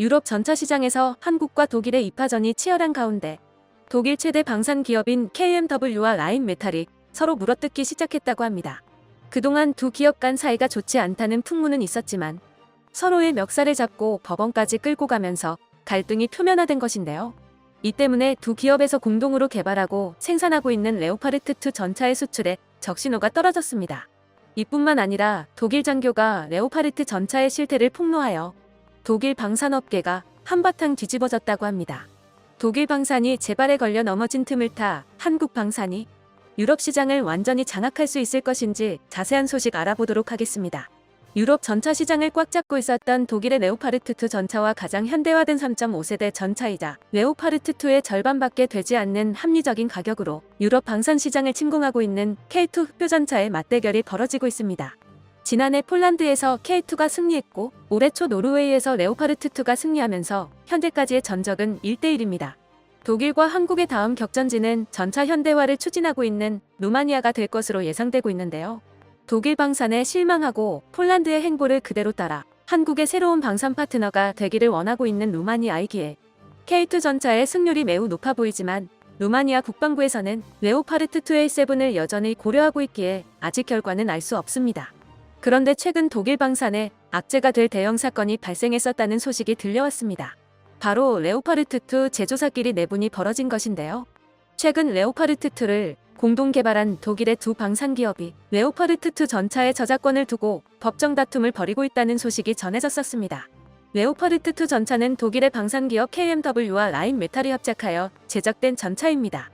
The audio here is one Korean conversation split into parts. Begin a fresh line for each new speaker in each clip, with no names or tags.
유럽 전차 시장에서 한국과 독일의 입하전이 치열한 가운데 독일 최대 방산 기업인 KMW와 라인메탈이 서로 물어뜯기 시작했다고 합니다. 그동안 두 기업 간 사이가 좋지 않다는 풍문은 있었지만 서로의 멱살을 잡고 법원까지 끌고 가면서 갈등이 표면화된 것인데요. 이 때문에 두 기업에서 공동으로 개발하고 생산하고 있는 레오파르트2 전차의 수출에 적신호가 떨어졌습니다. 이뿐만 아니라 독일 장교가 레오파르트 전차의 실태를 폭로하여 독일 방산업계가 한바탕 뒤집어졌다고 합니다. 독일 방산이 재발에 걸려 넘어진 틈을 타 한국 방산이 유럽 시장을 완전히 장악할 수 있을 것인지 자세한 소식 알아보도록 하겠습니다. 유럽 전차 시장을 꽉 잡고 있었던 독일의 레오파르트2 전차와 가장 현대화된 3.5세대 전차이자 레오파르트2의 절반밖에 되지 않는 합리적인 가격으로 유럽 방산 시장을 침공하고 있는 K2 흑표 전차의 맞대결이 벌어지고 있습니다. 지난해 폴란드에서 K2가 승리했고 올해 초 노르웨이에서 레오파르트2가 승리하면서 현재까지의 전적은 1대1입니다. 독일과 한국의 다음 격전지는 전차 현대화를 추진하고 있는 루마니아가 될 것으로 예상되고 있는데요. 독일 방산에 실망하고 폴란드의 행보를 그대로 따라 한국의 새로운 방산 파트너가 되기를 원하고 있는 루마니아이기에 K2 전차의 승률이 매우 높아 보이지만 루마니아 국방부에서는 레오파르트 2A7을 여전히 고려하고 있기에 아직 결과는 알 수 없습니다. 그런데 최근 독일 방산에 악재가 될 대형 사건이 발생했었다는 소식이 들려왔습니다. 바로 레오파르트2 제조사끼리 내분이 벌어진 것인데요. 최근 레오파르트2를 공동 개발한 독일의 두 방산 기업이 레오파르트2 전차의 저작권을 두고 법정 다툼을 벌이고 있다는 소식이 전해졌었습니다. 레오파르트2 전차는 독일의 방산 기업 KMW와 라인 메탈이 합작하여 제작된 전차입니다.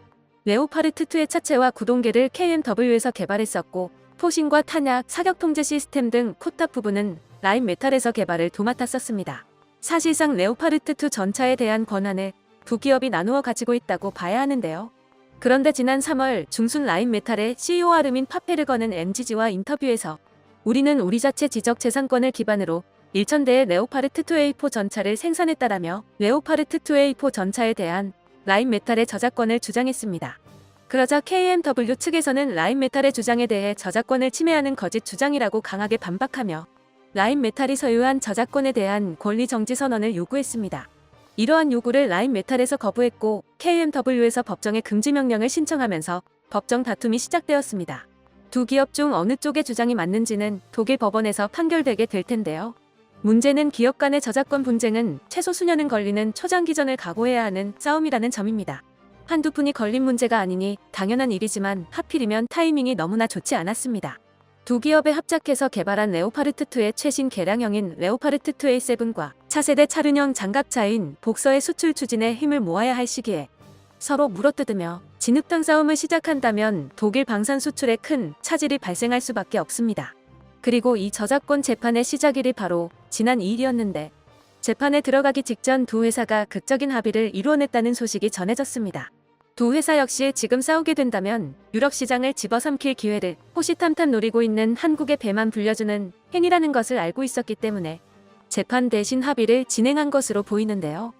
레오파르트2의 차체와 구동계를 KMW에서 개발했었고 포신과 탄약, 사격 통제 시스템 등 코탑 부분은 라인 메탈에서 개발을 도맡았었습니다. 사실상 레오파르트2 전차에 대한 권한을 두 기업이 나누어 가지고 있다고 봐야 하는데요. 그런데 지난 3월 중순 라인 메탈의 CEO 아르민 파페르거는 MGG와 인터뷰에서 우리는 우리 자체 지적 재산권을 기반으로 1,000대의 레오파르트2A4 전차를 생산했다라며 레오파르트2A4 전차에 대한 라인 메탈의 저작권을 주장했습니다. 그러자 KMW 측에서는 라인 메탈의 주장에 대해 저작권을 침해하는 거짓 주장이라고 강하게 반박하며 라인 메탈이 소유한 저작권에 대한 권리 정지 선언을 요구했습니다. 이러한 요구를 라인 메탈에서 거부했고 KMW에서 법정에 금지 명령을 신청하면서 법정 다툼이 시작되었습니다. 두 기업 중 어느 쪽의 주장이 맞는지는 독일 법원에서 판결되게 될 텐데요. 문제는 기업 간의 저작권 분쟁은 최소 수년은 걸리는 초장기전을 각오해야 하는 싸움이라는 점입니다. 한두 푼이 걸린 문제가 아니니 당연한 일이지만 하필이면 타이밍이 너무나 좋지 않았습니다. 두 기업에 합작해서 개발한 레오파르트2의 최신 개량형인 레오파르트2A7과 차세대 차륜형 장갑차인 복서의 수출 추진에 힘을 모아야 할 시기에 서로 물어뜯으며 진흙탕 싸움을 시작한다면 독일 방산 수출에 큰 차질이 발생할 수밖에 없습니다. 그리고 이 저작권 재판의 시작일이 바로 지난 2일이었는데 재판에 들어가기 직전 두 회사가 극적인 합의를 이루어냈다는 소식이 전해졌습니다. 두 회사 역시 지금 싸우게 된다면 유럽 시장을 집어삼킬 기회를 호시탐탐 노리고 있는 한국의 배만 불려주는 행위라는 것을 알고 있었기 때문에 재판 대신 합의를 진행한 것으로 보이는데요.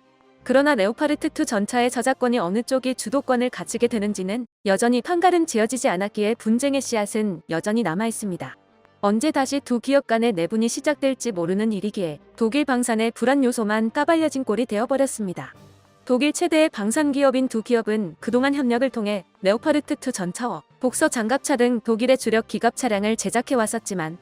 그러나 레오파르트2 전차의 저작권이 어느 쪽이 주도권을 가지게 되는지는 여전히 판가름 지어지지 않았기에 분쟁의 씨앗은 여전히 남아 있습니다. 언제 다시 두 기업 간의 내분이 시작될지 모르는 일이기에 독일 방산의 불안 요소만 까발려진 꼴이 되어버렸습니다. 독일 최대의 방산 기업인 두 기업은 그동안 협력을 통해 레오파르트2 전차와 복서 장갑차 등 독일의 주력 기갑 차량을 제작해 왔었지만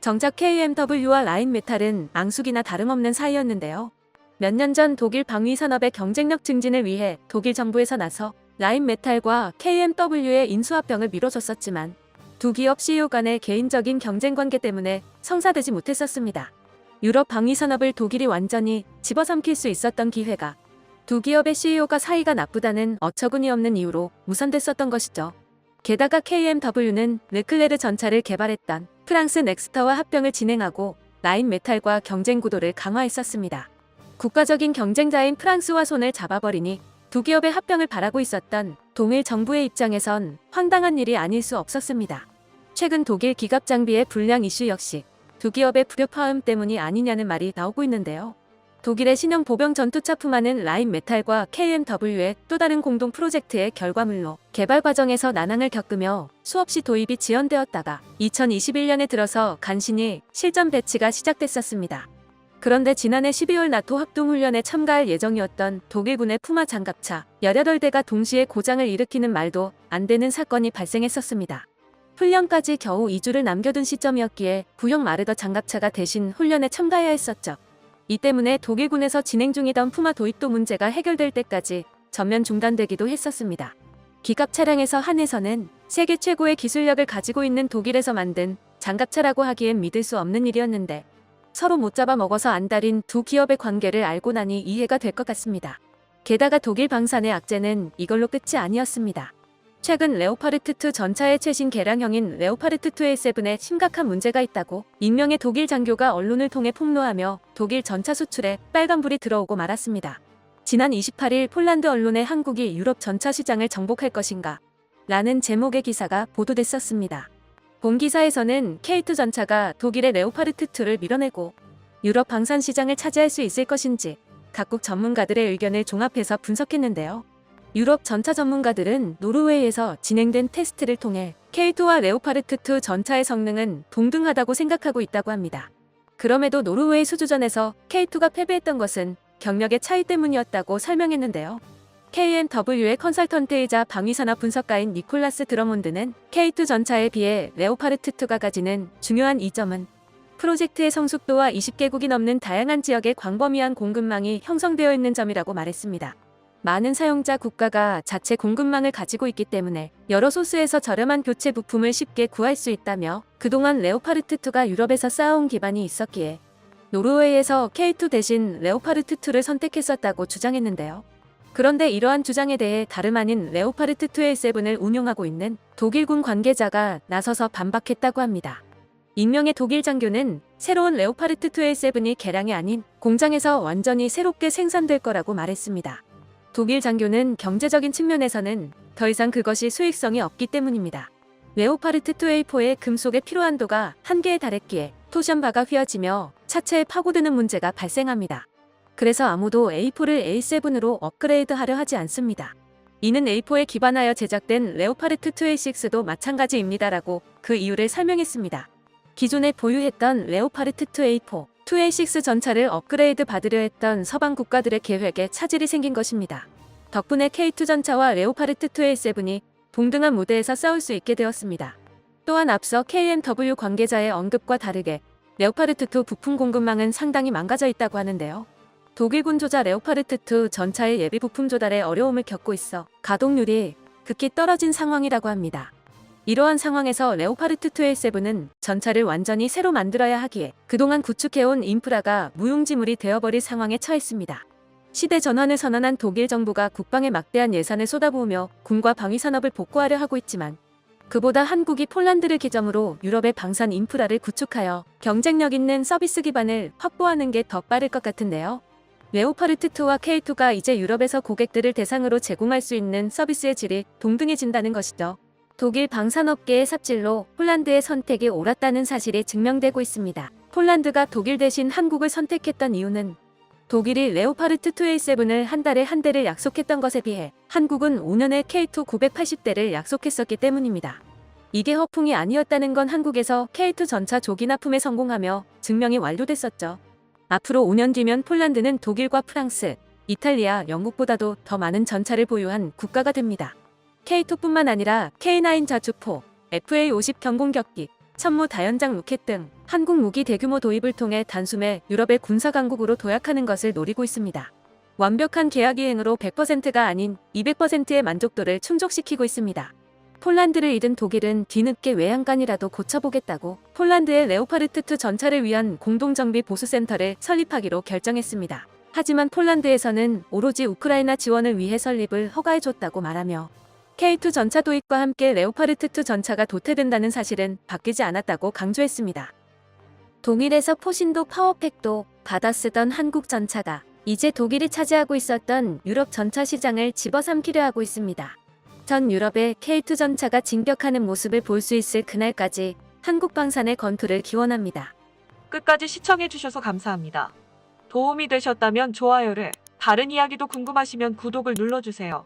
정작 KMW와 라인 메탈은 앙숙이나 다름없는 사이였는데요. 몇 년 전 독일 방위 산업의 경쟁력 증진을 위해 독일 정부에서 나서 라인 메탈과 KMW의 인수합병을 미뤄줬었지만 두 기업 CEO 간의 개인적인 경쟁 관계 때문에 성사되지 못했었습니다. 유럽 방위 산업을 독일이 완전히 집어삼킬 수 있었던 기회가 두 기업의 CEO가 사이가 나쁘다는 어처구니 없는 이유로 무산됐었던 것이죠. 게다가 KMW는 르클레르 전차를 개발했던 프랑스 넥스터와 합병을 진행하고 라인 메탈과 경쟁 구도를 강화했었습니다. 국가적인 경쟁자인 프랑스와 손을 잡아버리니 두 기업의 합병을 바라고 있었던 동일 정부의 입장에선 황당한 일이 아닐 수 없었습니다. 최근 독일 기갑 장비의 불량 이슈 역시 두 기업의 불협화음 때문이 아니냐는 말이 나오고 있는데요. 독일의 신형 보병 전투차 푸마는 라인 메탈과 KMW의 또 다른 공동 프로젝트의 결과물로 개발 과정에서 난항을 겪으며 수없이 도입이 지연되었다가 2021년에 들어서 간신히 실전 배치가 시작됐었습니다. 그런데 지난해 12월 나토 합동훈련에 참가할 예정이었던 독일군의 푸마 장갑차 18대가 동시에 고장을 일으키는 말도 안 되는 사건이 발생했었습니다. 훈련까지 겨우 2주를 남겨둔 시점이었기에 구형 마르더 장갑차가 대신 훈련에 참가해야 했었죠. 이 때문에 독일군에서 진행 중이던 푸마 도입도 문제가 해결될 때까지 전면 중단되기도 했었습니다. 기갑 차량에서 한해서는 세계 최고의 기술력을 가지고 있는 독일에서 만든 장갑차라고 하기엔 믿을 수 없는 일이었는데 서로 못 잡아 먹어서 안달인 두 기업의 관계를 알고 나니 이해가 될 것 같습니다. 게다가 독일 방산의 악재는 이걸로 끝이 아니었습니다. 최근 레오파르트2 전차의 최신 개량형인 레오파르트2 A7에 심각한 문제가 있다고 익명의 독일 장교가 언론을 통해 폭로하며 독일 전차 수출에 빨간불이 들어오고 말았습니다. 지난 28일 폴란드 언론에 한국이 유럽 전차 시장을 정복할 것인가 라는 제목의 기사가 보도됐었습니다. 본 기사에서는 K2 전차가 독일의 레오파르트2를 밀어내고 유럽 방산 시장을 차지할 수 있을 것인지 각국 전문가들의 의견을 종합해서 분석했는데요. 유럽 전차 전문가들은 노르웨이에서 진행된 테스트를 통해 K2와 레오파르트2 전차의 성능은 동등하다고 생각하고 있다고 합니다. 그럼에도 노르웨이 수주전에서 K2가 패배했던 것은 경력의 차이 때문이었다고 설명했는데요. KMW의 컨설턴트이자 방위산업 분석가인 니콜라스 드러몬드는 K2 전차에 비해 레오파르트2가 가지는 중요한 이점은 프로젝트의 성숙도와 20개국이 넘는 다양한 지역의 광범위한 공급망이 형성되어 있는 점이라고 말했습니다. 많은 사용자 국가가 자체 공급망을 가지고 있기 때문에 여러 소스에서 저렴한 교체 부품을 쉽게 구할 수 있다며 그동안 레오파르트2가 유럽에서 쌓아온 기반이 있었기에 노르웨이에서 K2 대신 레오파르트2를 선택했었다고 주장했는데요. 그런데 이러한 주장에 대해 다름 아닌 레오파르트2 A7을 운용하고 있는 독일군 관계자가 나서서 반박했다고 합니다. 익명의 독일 장교는 새로운 레오파르트2 A7이 개량이 아닌 공장에서 완전히 새롭게 생산될 거라고 말했습니다. 독일 장교는 경제적인 측면에서는 더 이상 그것이 수익성이 없기 때문입니다. 레오파르트 2 A4의 금속의 필요한도가 한계에 달했기에 토션바가 휘어지며 차체에 파고드는 문제가 발생합니다. 그래서 아무도 A4를 A7으로 업그레이드하려 하지 않습니다. 이는 A4에 기반하여 제작된 레오파르트 2A6도 마찬가지입니다라고 그 이유를 설명했습니다. 기존에 보유했던 레오파르트 2A4, 2A6 전차를 업그레이드 받으려 했던 서방 국가들의 계획에 차질이 생긴 것입니다. 덕분에 K2 전차와 레오파르트 2A7이 동등한 무대에서 싸울 수 있게 되었습니다. 또한 앞서 KMW 관계자의 언급과 다르게 레오파르트 2 부품 공급망은 상당히 망가져 있다고 하는데요. 독일군 조자 레오파르트2 전차의 예비 부품 조달에 어려움을 겪고 있어 가동률이 극히 떨어진 상황이라고 합니다. 이러한 상황에서 레오파르트 2 A7은 전차를 완전히 새로 만들어야 하기에 그동안 구축해온 인프라가 무용지물이 되어버릴 상황에 처했습니다. 시대 전환을 선언한 독일 정부가 국방에 막대한 예산을 쏟아부으며 군과 방위산업을 복구하려 하고 있지만 그보다 한국이 폴란드를 기점으로 유럽의 방산 인프라를 구축하여 경쟁력 있는 서비스 기반을 확보하는 게 더 빠를 것 같은데요. 레오파르트2와 K2가 이제 유럽에서 고객들을 대상으로 제공할 수 있는 서비스의 질이 동등해진다는 것이죠. 독일 방산업계의 삽질로 폴란드의 선택이 옳았다는 사실이 증명되고 있습니다. 폴란드가 독일 대신 한국을 선택했던 이유는 독일이 레오파르트 2A7을 한 달에 한 대를 약속했던 것에 비해 한국은 5년에 K2 980대를 약속했었기 때문입니다. 이게 허풍이 아니었다는 건 한국에서 K2 전차 조기 납품에 성공하며 증명이 완료됐었죠. 앞으로 5년 뒤면 폴란드는 독일과 프랑스, 이탈리아, 영국보다도 더 많은 전차를 보유한 국가가 됩니다. K2뿐만 아니라 K9 자주포, FA50 경공격기, 천무 다연장 로켓 등 한국 무기 대규모 도입을 통해 단숨에 유럽의 군사 강국으로 도약하는 것을 노리고 있습니다. 완벽한 계약 이행으로 100%가 아닌 200%의 만족도를 충족시키고 있습니다. 폴란드를 잃은 독일은 뒤늦게 외양간이라도 고쳐보겠다고 폴란드의 레오파르트2 전차를 위한 공동정비 보수센터를 설립하기로 결정했습니다. 하지만 폴란드에서는 오로지 우크라이나 지원을 위해 설립을 허가해줬다고 말하며 K2 전차 도입과 함께 레오파르트2 전차가 도태된다는 사실은 바뀌지 않았다고 강조했습니다. 동일에서 포신도 파워팩도 받아쓰던 한국 전차가 이제 독일이 차지하고 있었던 유럽 전차 시장을 집어삼키려 하고 있습니다. 전 유럽의 K2 전차가 진격하는 모습을 볼 수 있을 그날까지 한국 방산의 건투를 기원합니다.
끝까지 시청해주셔서 감사합니다. 도움이 되셨다면 좋아요를, 다른 이야기도 궁금하시면 구독을 눌러주세요.